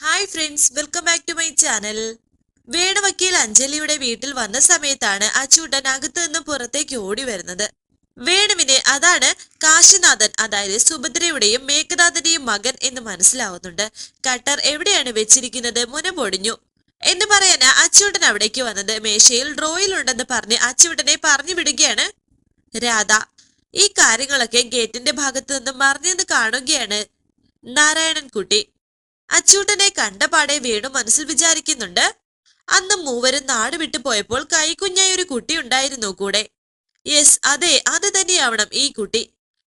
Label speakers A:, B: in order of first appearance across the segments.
A: Hi friends welcome back to my channel വേണുവക്കീൽ അഞ്ജലിയുടെ വീട്ടിൽ വന്ന സമയത്താണ് അച്ചൂട്ടൻ അകത്തു നിന്നും പുറത്തേക്ക് ഓടി വരുന്നത്. വേണുവിനെ അതാണ് കാശിനാഥൻ അതായത് സുഭദ്രയുടെയും മേഘനാഥന്റെയും മകൻ എന്ന് മനസ്സിലാവുന്നുണ്ട്. കട്ടർ എവിടെയാണ് വെച്ചിരിക്കുന്നത്? മുനമൊടിഞ്ഞു എന്ന് പറയാനാ അച്ചൂട്ടൻ അവിടേക്ക് വന്നത്. മേശയിൽ ഡ്രോയിൽ ഉണ്ടെന്ന് പറഞ്ഞ് അച്ചൂട്ടനെ പറഞ്ഞു വിടുകയാണ് രാധ. ഈ കാര്യങ്ങളൊക്കെ ഗേറ്റിന്റെ ഭാഗത്ത് നിന്ന് മറിഞ്ഞെന്ന് കാണുകയാണ് നാരായണൻ കുട്ടി അച്ചൂട്ടനെ കണ്ടപാടെ വീണു മനസ്സിൽ വിചാരിക്കുന്നുണ്ട്. അന്ന് മൂവരും നാട് വിട്ടു പോയപ്പോൾ കൈക്കുഞ്ഞായി ഒരു കുട്ടി ഉണ്ടായിരുന്നു കൂടെ. യെസ് അതെ അത് തന്നെയാവണം ഈ കുട്ടി.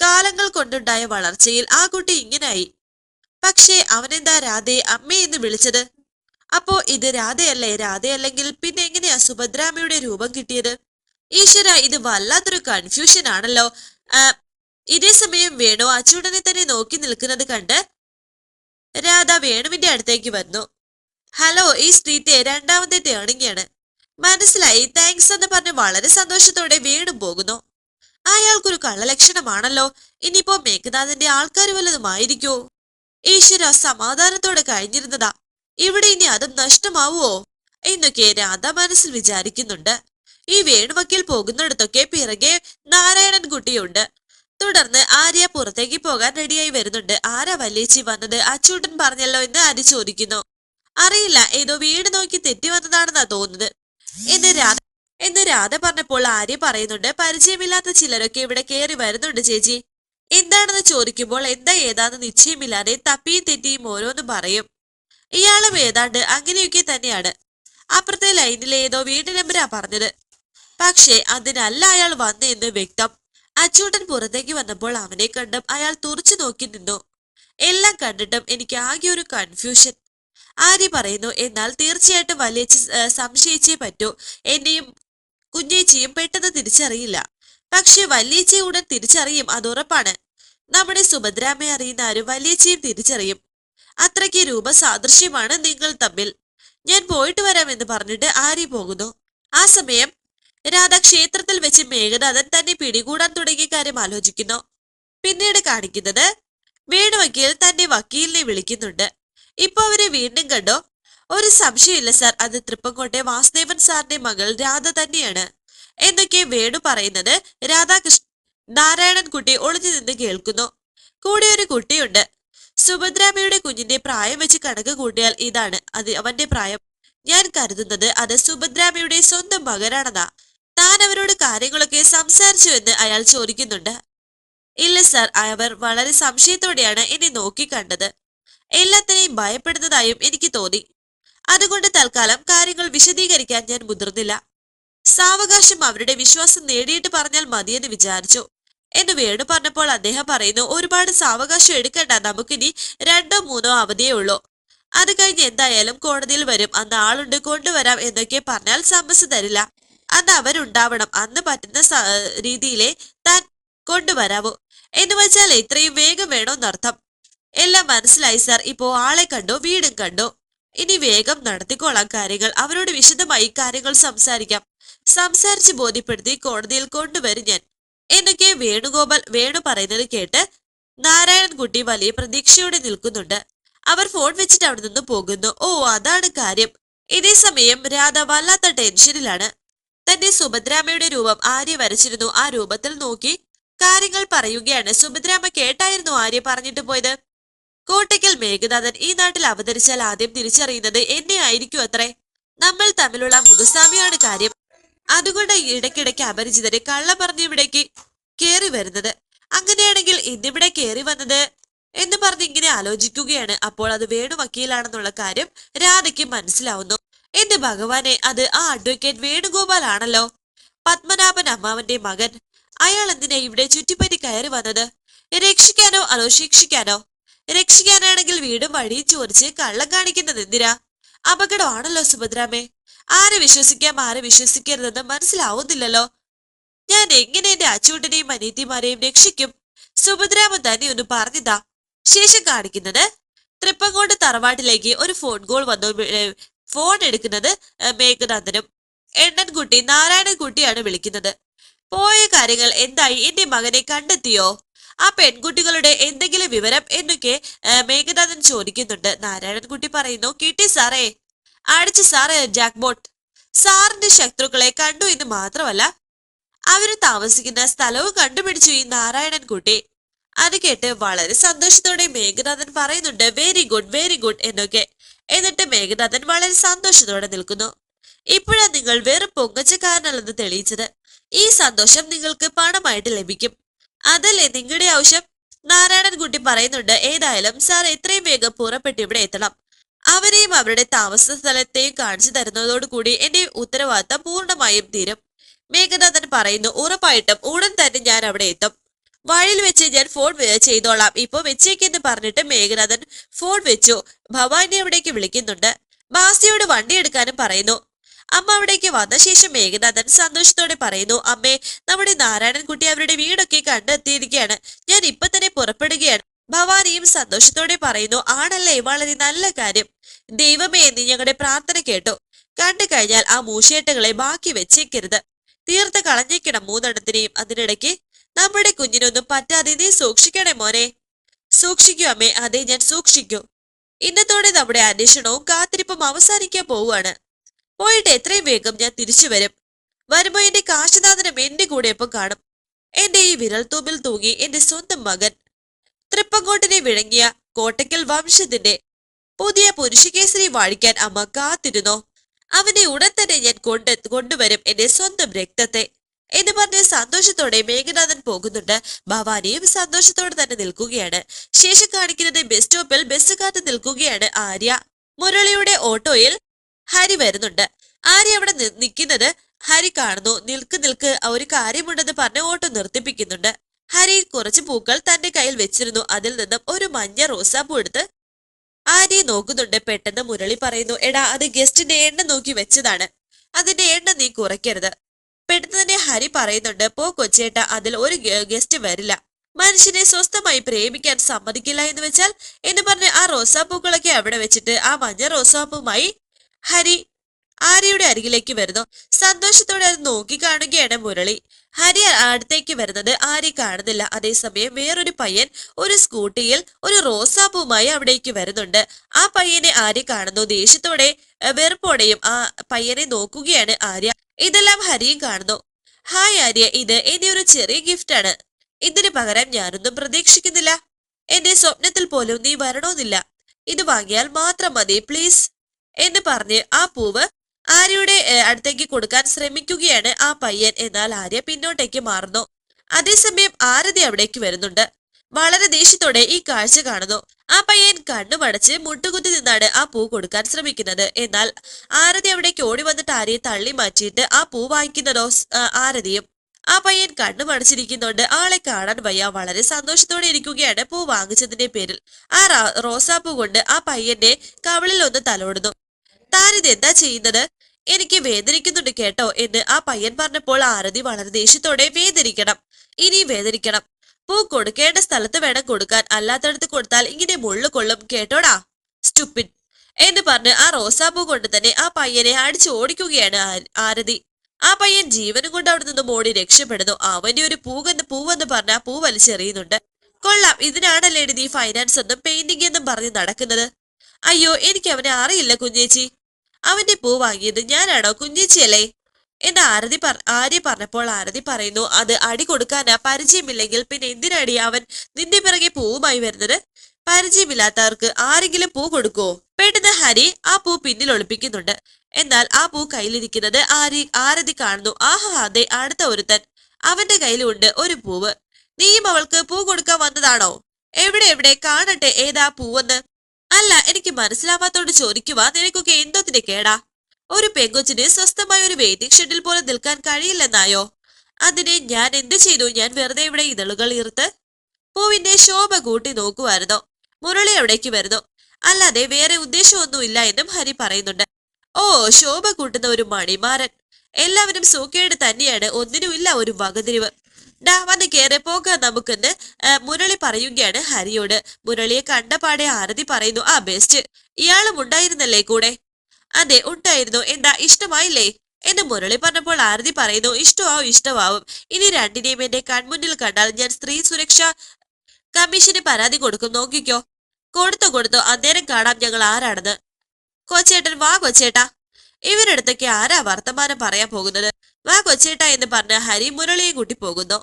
A: കാലങ്ങൾ കൊണ്ടുണ്ടായ വളർച്ചയിൽ ആ കുട്ടി ഇങ്ങനായി. പക്ഷേ അവനെന്താ രാധയെ അമ്മേ എന്ന് വിളിച്ചത്? അപ്പോ ഇത് രാധയല്ലേ? രാധയല്ലെങ്കിൽ പിന്നെ എങ്ങനെയാ സുഭദ്രാമയുടെ രൂപം കിട്ടിയത്? ഈശ്വര ഇത് വല്ലാത്തൊരു കൺഫ്യൂഷൻ ആണല്ലോ. ഇതേ സമയം വേണു അച്ചൂടനെ തന്നെ നോക്കി നിൽക്കുന്നത് കണ്ട് രാധ വേണുവിന്റെ അടുത്തേക്ക് വന്നു. ഹലോ ഈ സ്ട്രീറ്റ് രണ്ടാമത്തെ ടേണിംഗ് ആണ് മനസ്സിലായി? താങ്ക്സ് എന്ന് പറഞ്ഞ് വളരെ സന്തോഷത്തോടെ വേണു പോകുന്നു. അയാൾക്കൊരു കള്ളലക്ഷണമാണല്ലോ. ഇനിയിപ്പോ മേഘനാഥന്റെ ആൾക്കാർ വല്ലതുമായിരിക്കോ? ഈശ്വര സമാധാനത്തോടെ കഴിഞ്ഞിരുന്നതാ ഇവിടെ ഇനി അതും നഷ്ടമാവുമോ എന്നൊക്കെ രാധ മനസ്സിൽ വിചാരിക്കുന്നുണ്ട്. ഈ വേണുവക്കിൽ പോകുന്നിടത്തൊക്കെ പിറകെ നാരായണൻ കുട്ടിയുണ്ട് തുടർന്ന് ആര്യ പുറത്തേക്ക് പോകാൻ റെഡിയായി വരുന്നുണ്ട്. ആരാ വല്യേച്ചി വന്നത്? അച്ചൂട്ടൻ പറഞ്ഞല്ലോ എന്ന് ആര്യ ചോദിക്കുന്നു. അറിയില്ല. ഏതോ വീട് നോക്കി തെറ്റി വന്നതാണെന്നാ തോന്നുന്നത്. എന്ന് രാധ എന്ന് രാധ പറഞ്ഞപ്പോൾ ആര്യ പറയുന്നുണ്ട് പരിചയമില്ലാത്ത ചിലരൊക്കെ ഇവിടെ കയറി വരുന്നുണ്ട് ചേച്ചി. എന്താണെന്ന് ചോദിക്കുമ്പോൾ എന്താ ഏതാന്ന് നിശ്ചയമില്ലാതെ തപ്പിയും തെറ്റിയും ഓരോന്ന് പറയും. ഇയാളും ഏതാണ്ട് അങ്ങനെയൊക്കെ തന്നെയാണ്. അപ്പുറത്തെ ലൈനിലെ ഏതോ വീട്ടു നമ്പരാ പറഞ്ഞത്. പക്ഷേ അതിനല്ല അയാൾ വന്നെന്ന് വ്യക്തം. അച്ചൂട്ടൻ പുറത്തേക്ക് വന്നപ്പോൾ അവനെ കണ്ടും അയാൾ തുറച്ചു നോക്കി നിന്നു. എല്ലാം കണ്ടിട്ടും എനിക്ക് ആകെ ഒരു കൺഫ്യൂഷൻ ആര്യ പറയുന്നു എന്നാൽ തീർച്ചയായിട്ടും വലിയച്ചി സംശയിച്ചേ പറ്റൂ. എന്നെയും കുഞ്ഞേച്ചിയും പെട്ടെന്ന് തിരിച്ചറിയില്ല. പക്ഷെ വല്യേച്ചിയെ ഉടൻ തിരിച്ചറിയും അത് ഉറപ്പാണ്. നമ്മുടെ സുഭദ്രാമ്മയെ അറിയുന്ന ആരും വല്യേച്ചിയും തിരിച്ചറിയും. അത്രയ്ക്ക് രൂപ സാദൃശ്യമാണ് നിങ്ങൾ തമ്മിൽ. ഞാൻ പോയിട്ട് വരാമെന്ന് പറഞ്ഞിട്ട് ആര്യ പോകുന്നു. ആ സമയം രാധ ക്ഷേത്രത്തിൽ വെച്ച് മേഘനാഥൻ തന്നെ പിടികൂടാൻ തുടങ്ങിയ കാര്യം ആലോചിക്കുന്നു. പിന്നീട് കാണിക്കുന്നത് വേണുവെങ്കിൽ തന്റെ വക്കീലിനെ വിളിക്കുന്നുണ്ട്. ഇപ്പൊ അവരെ വീണ്ടും കണ്ടോ? ഒരു സംശയമില്ല സാർ. അത് തൃപ്പങ്കോട്ടെ വാസുദേവൻ സാറിന്റെ മകൾ രാധ തന്നെയാണ്. എന്നൊക്കെ വേണു പറയുന്നത് രാധാകൃഷ്ണ നാരായണൻകുട്ടി ഒളിഞ്ഞു നിന്ന് കേൾക്കുന്നു. കൂടെ ഒരു കുട്ടിയുണ്ട്. സുഭദ്രാമയുടെ കുഞ്ഞിന്റെ പ്രായം വെച്ച് കണക്ക് കൂട്ടിയാൽ ഇതാണ്. അത് അവന്റെ പ്രായം. ഞാൻ കരുതുന്നത് അത് സുഭദ്രാമയുടെ സ്വന്തം മകനാണെന്നാ. താൻ അവരോട് കാര്യങ്ങളൊക്കെ സംസാരിച്ചു എന്ന് അയാൾ ചോദിക്കുന്നുണ്ട്. ഇല്ല സാർ. അവർ വളരെ സംശയത്തോടെയാണ് എന്നെ നോക്കിക്കണ്ടത്. എല്ലാത്തിനെയും ഭയപ്പെടുന്നതായും എനിക്ക് തോന്നി. അതുകൊണ്ട് തൽക്കാലം കാര്യങ്ങൾ വിശദീകരിക്കാൻ ഞാൻ മുതിർന്നില്ല. സാവകാശം അവരുടെ വിശ്വാസം നേടിയിട്ട് പറഞ്ഞാൽ മതിയെന്ന് വിചാരിച്ചു. എന്ന് വേണു പറഞ്ഞപ്പോൾ അദ്ദേഹം പറയുന്നു ഒരുപാട് സാവകാശം എടുക്കണ്ട. നമുക്കിനി രണ്ടോ മൂന്നോ അവധിയേ ഉള്ളൂ. അത് കഴിഞ്ഞ് എന്തായാലും കോടതിയിൽ വരും. അന്ന് ആളുണ്ട് കൊണ്ടുവരാം എന്നൊക്കെ പറഞ്ഞാൽ സമ്മസ് തരില്ല. അന്ന് അവരുണ്ടാവണം. അന്ന് പറ്റുന്ന രീതിയിലെ താൻ കൊണ്ടുവരാവൂ. എന്ന് വെച്ചാൽ ഇത്രയും വേഗം വേണോന്നർത്ഥം. എല്ലാം മനസ്സിലായി സാർ. ഇപ്പോ ആളെ കണ്ടോ വീടും കണ്ടോ. ഇനി വേഗം നടത്തിക്കോളാം കാര്യങ്ങൾ. അവരോട് വിശദമായി കാര്യങ്ങൾ സംസാരിക്കാം. സംസാരിച്ച് ബോധ്യപ്പെടുത്തി കോടതിയിൽ കൊണ്ടുവരും ഞാൻ. എന്നൊക്കെ വേണുഗോപാൽ വേണു പറയുന്നത് കേട്ട് നാരായണൻകുട്ടി വലിയ പ്രതീക്ഷയോടെ നിൽക്കുന്നുണ്ട്. അവർ ഫോൺ വെച്ചിട്ട് അവിടെ നിന്ന് പോകുന്നു. ഓ അതാണ് കാര്യം. ഇതേ സമയം രാധ വല്ലാത്ത ടെൻഷനിലാണ്. തന്റെ സുഭദ്രാമ്മയുടെ രൂപം ആര്യ വരച്ചിരുന്നു. ആ രൂപത്തിൽ നോക്കി കാര്യങ്ങൾ പറയുകയാണ്. സുഭദ്രാമ്മ കേട്ടായിരുന്നു ആര്യ പറഞ്ഞിട്ട് പോയത്. കോട്ടയ്ക്കൽ മേഘനാഥൻ ഈ നാട്ടിൽ അവതരിച്ചാൽ ആദ്യം തിരിച്ചറിയുന്നത് എന്നെ ആയിരിക്കും അത്രേ. നമ്മൾ തമ്മിലുള്ള മുഖസ്വാമിയാണ് കാര്യം. അതുകൊണ്ട് ഇടയ്ക്കിടയ്ക്ക് അപരിചിതരെ കള്ള പറഞ്ഞ് ഇവിടേക്ക് കയറി വരുന്നത്. അങ്ങനെയാണെങ്കിൽ ഇന്നിവിടെ കയറി വന്നത് എന്ന് പറഞ്ഞ് ഇങ്ങനെ ആലോചിക്കുകയാണ്. അപ്പോൾ അത് വേണു വക്കീലാണെന്നുള്ള കാര്യം രാധയ്ക്ക് മനസ്സിലാവുന്നു. എന്റെ ഭഗവാനെ അത് ആ അഡ്വക്കേറ്റ് വേണുഗോപാൽ ആണല്ലോ പത്മനാഭൻ അമ്മാവന്റെ മകൻ. അയാൾ എന്തിനാ ഇവിടെ ചുറ്റിപ്പറ്റി കയറി വന്നത്? രക്ഷിക്കാനോ അതോ ശിക്ഷിക്കാനോ? രക്ഷിക്കാനാണെങ്കിൽ വീടും വഴിയും ചോദിച്ച് കള്ളം കാണിക്കുന്നത് എന്തിനാ? അപകടമാണല്ലോ സുഭദ്രാമേ. ആരെ വിശ്വസിക്കാം ആരെ വിശ്വസിക്കരുതെന്ന് മനസ്സിലാവുന്നില്ലല്ലോ. ഞാൻ എങ്ങനെ എന്റെ അച്ചൂട്ടനെയും അനീതിമാരെയും രക്ഷിക്കും? സുഭദ്രാമൻ തന്നെ ഒന്ന് പറഞ്ഞതാ. ശേഷം കാണിക്കുന്നത് തൃപ്പങ്കോട് തറവാട്ടിലേക്ക് ഒരു ഫോൺ കോൾ വന്നു. ഫോൺ എടുക്കുന്നത് മേഘനാഥനും എണ്ണൻകുട്ടി നാരായണൻകുട്ടിയാണ് വിളിക്കുന്നത്. പോയ കാര്യങ്ങൾ എന്തായി? എന്റെ മകനെ കണ്ടെത്തിയോ? ആ പെൺകുട്ടികളുടെ എന്തെങ്കിലും വിവരം എന്നൊക്കെ മേഘനാഥൻ ചോദിക്കുന്നുണ്ട്. നാരായണൻകുട്ടി പറയുന്നു കിട്ടി സാറേ. അടിച്ചു സാറേ ജാക്ബോട്ട് സാറിന്റെ ശത്രുക്കളെ കണ്ടു എന്ന് മാത്രമല്ല അവർ താമസിക്കുന്ന സ്ഥലവും കണ്ടുപിടിച്ചു ഈ നാരായണൻകുട്ടി. അത് കേട്ട് വളരെ സന്തോഷത്തോടെ മേഘനാഥൻ പറയുന്നുണ്ട് വെരി ഗുഡ് വെരി ഗുഡ് എന്നൊക്കെ. എന്നിട്ട് മേഘനാഥൻ വളരെ സന്തോഷത്തോടെ നിൽക്കുന്നു. ഇപ്പോഴാ നിങ്ങൾ വെറും പൊങ്ങച്ചക്കാരനല്ലെന്ന് തെളിയിച്ചത്. ഈ സന്തോഷം നിങ്ങൾക്ക് പണമായിട്ട് ലഭിക്കും. അതല്ലേ നിങ്ങളുടെ ആവശ്യം? നാരായണൻകുട്ടി പറയുന്നുണ്ട് ഏതായാലും സാർ എത്രയും വേഗം പുറപ്പെട്ട് ഇവിടെ എത്തണം. അവരെയും അവരുടെ താമസ സ്ഥലത്തെയും കാണിച്ചു തരുന്നതോടുകൂടി എന്റെ ഉത്തരവാദിത്തം പൂർണമായും തീരും. മേഘനാഥൻ പറയുന്നു ഉറപ്പായിട്ടും ഉടൻ തന്നെ ഞാൻ അവിടെ എത്തും. വഴിയിൽ വെച്ച് ഞാൻ ഫോൺ ചെയ്തോളാം. ഇപ്പൊ വെച്ചേക്കെന്ന് പറഞ്ഞിട്ട് മേഘനാഥൻ ഫോൺ വെച്ചു. ഭവാനി അവിടേക്ക് വിളിക്കുന്നുണ്ട്. ബാസിയോട് വണ്ടി എടുക്കാനും പറയുന്നു. അമ്മ അവിടേക്ക് വന്ന ശേഷം മേഘനാഥൻ സന്തോഷത്തോടെ പറയുന്നു അമ്മേ നമ്മുടെ നാരായണൻകുട്ടി അവരുടെ വീടൊക്കെ കണ്ടെത്തിയിരിക്കുകയാണ്. ഞാൻ ഇപ്പൊ തന്നെ പുറപ്പെടുകയാണ്. ഭവാനിയും സന്തോഷത്തോടെ പറയുന്നു ആണല്ലേ വളരെ നല്ല കാര്യം. ദൈവമേ എന്ന് ഞങ്ങളുടെ പ്രാർത്ഥന കേട്ടു. കണ്ടു കഴിഞ്ഞാൽ ആ മൂശേട്ടകളെ ബാക്കി വെച്ചേക്കരുത്. തീർത്ത് കളഞ്ഞേക്കണം മൂന്നെണ്ണത്തിനെയും. അതിനിടയ്ക്ക് നമ്മുടെ കുഞ്ഞിനൊന്നും പറ്റാതെ നീ സൂക്ഷിക്കണേ മോനെ. സൂക്ഷിക്കൂ അമ്മേ അതെ ഞാൻ സൂക്ഷിക്കൂ. ഇന്നത്തോടെ നമ്മുടെ അന്വേഷണവും കാത്തിരിപ്പും അവസാനിക്കാൻ പോവുകയാണ്. പോയിട്ട് എത്രയും വേഗം ഞാൻ തിരിച്ചു വരും. വരുമ്പോ എന്റെ കാശിനാഥനം എന്റെ കൂടെ ഒപ്പം കാണും. എന്റെ ഈ വിരൽ തൂമ്പിൽ തൂങ്ങി എന്റെ സ്വന്തം മകൻ. തൃപ്പങ്കോട്ടിനെ വിഴങ്ങിയ കോട്ടയ്ക്കൽ വംശത്തിന്റെ പുതിയ പുരുഷകേസരി വാഴിക്കാൻ അമ്മ കാത്തിരുന്നോ? അവനെ ഉടൻ തന്നെ ഞാൻ കൊണ്ട് കൊണ്ടുവരും എന്റെ സ്വന്തം രക്തത്തെ. എന്ന് പറഞ്ഞ് സന്തോഷത്തോടെ മേഘനാഥൻ പോകുന്നുണ്ട്. ഭവാനിയും സന്തോഷത്തോടെ തന്നെ നിൽക്കുകയാണ്. ശേഷം കാണിക്കുന്നത് ബസ് സ്റ്റോപ്പിൽ ബസ് കാത്ത് നിൽക്കുകയാണ് ആര്യ. മുരളിയുടെ ഓട്ടോയിൽ ഹരി വരുന്നുണ്ട്. ആര്യ അവിടെ നിൽക്കുന്നത് ഹരി കാണുന്നു. നിൽക്ക് നിൽക്ക് ഒരു കാര്യമുണ്ടെന്ന് പറഞ്ഞ് ഓട്ടോ നിർത്തിപ്പിക്കുന്നുണ്ട്. ഹരി കുറച്ച് പൂക്കൾ തന്റെ കയ്യിൽ വെച്ചിരുന്നു. അതിൽ നിന്നും ഒരു മഞ്ഞ റോസാപ്പൂ എടുത്ത് ആര്യ നോക്കുന്നുണ്ട്. പെട്ടെന്ന് മുരളി പറയുന്നു എടാ അത് ഗസ്റ്റിന്റെ എണ്ണ നോക്കി വെച്ചതാണ്. അതിന്റെ എണ്ണ നീ കുറയ്ക്കരുത്. പെട്ടെന്ന് തന്നെ ഹരി പറയുന്നുണ്ട് പോ കൊച്ചേട്ട അതിൽ ഒരു ഗസ്റ്റ് വരില്ല. മനുഷ്യനെ സ്വസ്ഥമായി പ്രേമിക്കാൻ സമ്മതിക്കില്ല എന്ന് വെച്ചാൽ എന്ന് പറഞ്ഞ് ആ റോസാപ്പൂക്കളൊക്കെ അവിടെ വെച്ചിട്ട് ആ മഞ്ഞ റോസാപ്പൂമായി ഹരി ആര്യയുടെ അരികിലേക്ക് വരുന്നു. സന്തോഷത്തോടെ അത് നോക്കി കാണുകയാണ് മുരളി. ഹരി അടുത്തേക്ക് വരുന്നത് ആര്യ കാണുന്നില്ല. അതേസമയം വേറൊരു പയ്യൻ ഒരു സ്കൂട്ടിയിൽ ഒരു റോസാപ്പൂമായി അവിടേക്ക് വരുന്നുണ്ട്. ആ പയ്യനെ ആര്യ കാണുന്നു. ദേഷ്യത്തോടെ വെറുപ്പോടെയും ആ പയ്യനെ നോക്കുകയാണ് ആര്യ. ഇതെല്ലാം ഹരിയും കാണുന്നു. ഹായ് ആര്യ. ഇത് എന്റെ ഒരു ചെറിയ ഗിഫ്റ്റ് ആണ്. ഇതിന് പകരം ഞാനൊന്നും പ്രതീക്ഷിക്കുന്നില്ല. എന്റെ സ്വപ്നത്തിൽ പോലും നീ വരണമെന്നില്ല. ഇത് വാങ്ങിയാൽ മാത്രം മതി പ്ലീസ് എന്ന് പറഞ്ഞ് ആ പൂവ് ആര്യയുടെ അടുത്തേക്ക് കൊടുക്കാൻ ശ്രമിക്കുകയാണ് ആ പയ്യൻ. എന്നാൽ ആര്യ പിന്നോട്ടേക്ക് മാറുന്നു. അതേസമയം ആരതി അവിടേക്ക് വരുന്നുണ്ട്. വളരെ ദേഷ്യത്തോടെ ഈ കാഴ്ച കാണുന്നു. ആ പയ്യൻ കണ്ണുമടച്ച് മുട്ടുകുത്തി നിന്നാണ് ആ പൂ കൊടുക്കാൻ ശ്രമിക്കുന്നത്. എന്നാൽ ആരതി അവിടേക്ക് ഓടി വന്നിട്ട് ആരെയും തള്ളി മാറ്റിയിട്ട് ആ പൂ വാങ്ങിക്കുന്നതോ ആരതിയും. ആ പയ്യൻ കണ്ണുമടച്ചിരിക്കുന്നുണ്ട് ആളെ കാണാൻ വയ്യ. വളരെ സന്തോഷത്തോടെ ഇരിക്കുകയാണ് പൂ വാങ്ങിച്ചതിന്റെ പേരിൽ. ആ റോസാപ്പൂ കൊണ്ട് ആ പയ്യന്റെ കവിളിൽ ഒന്ന് തലോടുന്നു. താനിത് എന്താ ചെയ്യുന്നത്? എനിക്ക് വേദനിക്കുന്നുണ്ട് കേട്ടോ എന്ന് ആ പയ്യൻ പറഞ്ഞപ്പോൾ ആരതി വളരെ ദേഷ്യത്തോടെ വേദനിക്കണം. ഇനി വേദനിക്കണം. പൂ കൊടുക്കേണ്ട സ്ഥലത്ത് വേണം കൊടുക്കാൻ. അല്ലാത്തടത്ത് കൊടുത്താൽ ഇങ്ങനെ മുള്ളു കൊള്ളും. കേട്ടോടാ? സ്റ്റുപ്പിൻ എന്ന് പറഞ്ഞ് ആ റോസാപ്പൂ കൊണ്ട് തന്നെ ആ പയ്യനെ അടിച്ചു ഓടിക്കുകയാണ് ആരതി. ആ പയ്യൻ ജീവനും കൊണ്ട് അവിടെ നിന്നും ഓടി രക്ഷപ്പെടുന്നു. അവന്റെ ഒരു പൂവെന്ന് പൂവെന്ന് പറഞ്ഞ ആ പൂ വലിച്ചെറിയുന്നുണ്ട്. കൊള്ളാം. ഇതിനാണല്ലേ നീ ഫൈനാൻസ് എന്നും പെയിന്റിംഗ് എന്നും പറഞ്ഞ് നടക്കുന്നത്? അയ്യോ എനിക്ക് അവനെ അറിയില്ല കുഞ്ഞേച്ചി. അവന്റെ പൂ വാങ്ങിയത് ഞാനാണോ കുഞ്ഞേച്ചിയല്ലേ? എന്ന് ആരതി പറ ആര്യ പറഞ്ഞപ്പോൾ ആരതി പറയുന്നു അത് അടി കൊടുക്കാനാ പരിചയമില്ലെങ്കിൽ പിന്നെ എന്തിനടി അവൻ നിന്റെ പിറകെ പൂവുമായി വരുന്നത്? പരിചയമില്ലാത്തവർക്ക് ആരെങ്കിലും പൂ കൊടുക്കുവോ പെട്ടെന്ന് ഹരി ആ പൂ പിന്നിൽ ഒളിപ്പിക്കുന്നുണ്ട്. എന്നാൽ ആ പൂ കയ്യിലിരിക്കുന്നത് ആരി ആരതി കാണുന്നു. ആഹാ അതെ അടുത്ത ഒരുത്തൻ. അവന്റെ കയ്യിലുണ്ട് ഒരു പൂവ്. നീയും അവൾക്ക് പൂ കൊടുക്കാൻ വന്നതാണോ? എവിടെ എവിടെ? കാണട്ടെ ഏതാ പൂവെന്ന്. അല്ല എനിക്ക് മനസ്സിലാവാത്തോണ്ട് ചോദിക്കുവാ. നിനക്കൊക്കെ എന്തോത്തിന്റെ കേടാ. ഒരു പെങ്കൊച്ചിന് സ്വസ്ഥമായ ഒരു വെയിറ്റിംഗ് ഷെഡിൽ പോലെ നിൽക്കാൻ കഴിയില്ലെന്നായോ? അതിനെ ഞാൻ എന്ത് ചെയ്തു? ഞാൻ വെറുതെ ഇവിടെ ഇതളുകൾ ഈർത്ത് പൂവിന്റെ ശോഭ കൂട്ടി നോക്കുമായിരുന്നു മുരളി അവിടേക്ക് വരുന്നു. അല്ലാതെ വേറെ ഉദ്ദേശമൊന്നുമില്ല എന്നും ഹരി പറയുന്നുണ്ട്. ഓ ശോഭ കൂട്ടുന്ന ഒരു മണിമാരൻ. എല്ലാവരും സൂക്കേട് തന്നെയാണ്. ഒന്നിനുമില്ല ഒരു വകതിരിവ്. ഡാ വന്ന് കേറെ പോകാം നമുക്കെന്ന് മുരളി പറയുകയാണ് ഹരിയോട്. മുരളിയെ കണ്ടപാടെ ആരതി പറയുന്നു ആ ബെസ്റ്റ് ഇയാളും ഉണ്ടായിരുന്നല്ലേ കൂടെ? അതെ ഉണ്ടായിരുന്നു. എന്താ ഇഷ്ടമായില്ലേ? എന്ന് മുരളി പറഞ്ഞപ്പോൾ ആരതി പറയുന്നു ഇഷ്ടമാവും ഇഷ്ടമാവും. ഇനി രണ്ടിനെയും എന്റെ കൺമുന്നിൽ കണ്ടാൽ ഞാൻ സ്ത്രീ സുരക്ഷ കമ്മീഷന് പരാതി കൊടുക്കും. നോക്കിക്കോ. കൊടുത്തോ കൊടുത്തോ. അന്നേരം കാണാം ഞങ്ങൾ ആരാണെന്ന്. കൊച്ചേട്ടൻ വാ കൊച്ചേട്ടാ. ഇവരടുത്തൊക്കെ ആരാ വർത്തമാനം പറയാൻ പോകുന്നത്? വാ കൊച്ചേട്ടാ എന്ന് പറഞ്ഞ് ഹരി മുരളിയെ കൂട്ടി പോകുന്നു.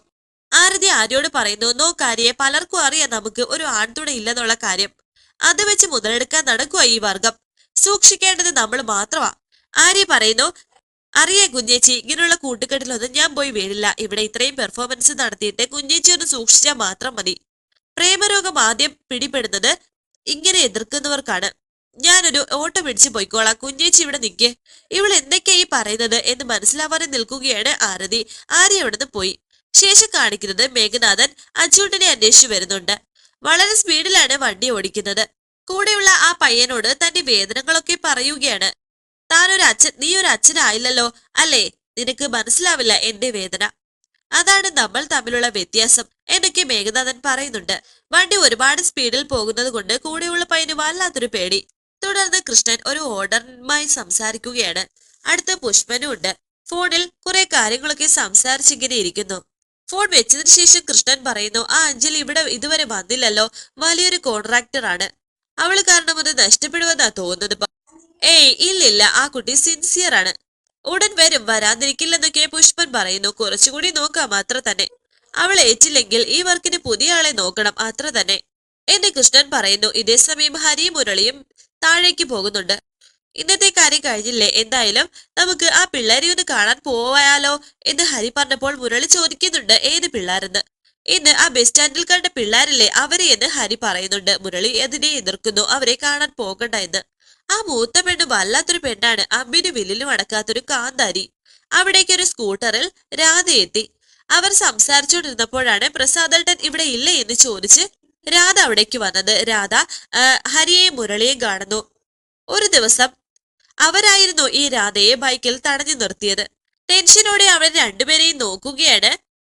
A: ആരതി ആര്യോട് പറയുന്നു നോക്കാരിയെ പലർക്കും അറിയാം നമുക്ക്. ഒരു ആൺതുണ ഇല്ലെന്നുള്ള കാര്യം. അത് വെച്ച് മുതലെടുക്കാൻ നടക്കുക ഈ വർഗം. സൂക്ഷിക്കേണ്ടത് നമ്മൾ മാത്രമാ. ആര്യ പറയുന്നു അറിയേ കുഞ്ഞേച്ചി ഇങ്ങനെയുള്ള കൂട്ടുകെട്ടിലൊന്നും ഞാൻ പോയി വീഴില്ല ഇവിടെ ഇത്രയും പെർഫോമൻസ് നടത്തിയിട്ട് കുഞ്ഞേച്ചി ഒന്ന് സൂക്ഷിച്ചാൽ മാത്രം മതി. പ്രേമരോഗം ആദ്യം പിടിപെടുന്നത് ഇങ്ങനെ എതിർക്കുന്നവർക്കാണ്. ഞാനൊരു ഓട്ടം പിടിച്ചു പോയിക്കോളാം. കുഞ്ഞേച്ചി ഇവിടെ നിൽക്കേ ഇവൾ എന്തൊക്കെയാ ഈ പറയുന്നത് എന്ന് മനസ്സിലാവാതെ നിൽക്കുകയാണ് ആരതി. ആര്യ അവിടുന്ന് പോയി. ശേഷം കാണിക്കുന്നത് മേഘനാഥൻ അച്ചൂട്ടിനെ അന്വേഷിച്ചു വരുന്നുണ്ട്. വളരെ സ്പീഡിലാണ് വണ്ടി ഓടിക്കുന്നത്. കൂടെയുള്ള ആ പയ്യനോട് തന്റെ വേദനകളൊക്കെ പറയുകയാണ്. താനൊരു അച്ഛൻ നീ ഒരു അച്ഛനായില്ലല്ലോ അല്ലേ? നിനക്ക് മനസ്സിലാവില്ല എന്റെ വേദന. അതാണ് നമ്മൾ തമ്മിലുള്ള വ്യത്യാസം എന്നൊക്കെ മേഘനാഥൻ പറയുന്നുണ്ട്. വണ്ടി ഒരുപാട് സ്പീഡിൽ പോകുന്നത് കൊണ്ട് കൂടെയുള്ള പയ്യന് വല്ലാത്തൊരു പേടി. തുടർന്ന് കൃഷ്ണൻ ഒരു ഓർഡറുമായി സംസാരിക്കുകയാണ്. അടുത്ത പുഷ്പനും ഉണ്ട്. ഫോണിൽ കുറെ കാര്യങ്ങളൊക്കെ സംസാരിച്ചിങ്ങനെ ഇരിക്കുന്നു. ഫോൺ വെച്ചതിന് ശേഷം കൃഷ്ണൻ പറയുന്നു ആ അഞ്ജലി ഇവിടെ ഇതുവരെ വന്നില്ലല്ലോ. വലിയൊരു കോൺട്രാക്ടർ ആണ് അവൾ കാരണം അത് നഷ്ടപ്പെടുമെന്നാ തോന്നുന്നത് ഏയ് ഇല്ലില്ല ആ കുട്ടി സിൻസിയർ ആണ്. ഉടൻ വരും വരാതിരിക്കില്ലെന്നൊക്കെ പുഷ്പൻ പറയുന്നു. കുറച്ചുകൂടി നോക്കാം അത്ര തന്നെ. അവൾ ഏറ്റില്ലെങ്കിൽ ഈ വർക്കിന് പുതിയ ആളെ നോക്കണം അത്ര തന്നെ. എന്ന് കൃഷ്ണൻ പറയുന്നു. ഇതേ സമയം ഹരിയും മുരളിയും താഴേക്ക് പോകുന്നുണ്ട്. ഇന്നത്തെ കാര്യം കഴിഞ്ഞില്ലേ? എന്തായാലും നമുക്ക് ആ പിള്ളേരെ ഒന്ന് കാണാൻ പോവായാലോ എന്ന് ഹരി പറഞ്ഞപ്പോൾ മുരളി ചോദിക്കുന്നുണ്ട് ഏത് പിള്ളേരെന്ന്. ഇന്ന് ആ ബസ് സ്റ്റാൻഡിൽ കണ്ട പിള്ളേരല്ലേ അവരെ എന്ന് ഹരി പറയുന്നുണ്ട്. മുരളി അതിനെ എതിർക്കുന്നു. അവരെ കാണാൻ പോകണ്ട എന്ന്. ആ മൂത്ത പെണ്ണ് വല്ലാത്തൊരു പെണ്ണാണ്. അമ്മിന് വില്ലിലും അടക്കാത്തൊരു കാന്താരി. അവിടേക്ക് ഒരു സ്കൂട്ടറിൽ രാധ എത്തി. അവർ സംസാരിച്ചുകൊണ്ടിരുന്നപ്പോഴാണ് പ്രസാദേട്ടൻ ഇവിടെ ഇല്ലേ എന്ന് ചോദിച്ച് രാധ അവിടേക്ക് വന്നത്. രാധ ഹരിയെ ഹരിയെയും മുരളിയെയും കാണുന്നു. ഒരു ദിവസം അവരായിരുന്നു ഈ രാധയെ ബൈക്കിൽ തടഞ്ഞു നിർത്തിയത്. ടെൻഷനോടെ അവർ രണ്ടുപേരെയും നോക്കുകയാണ്.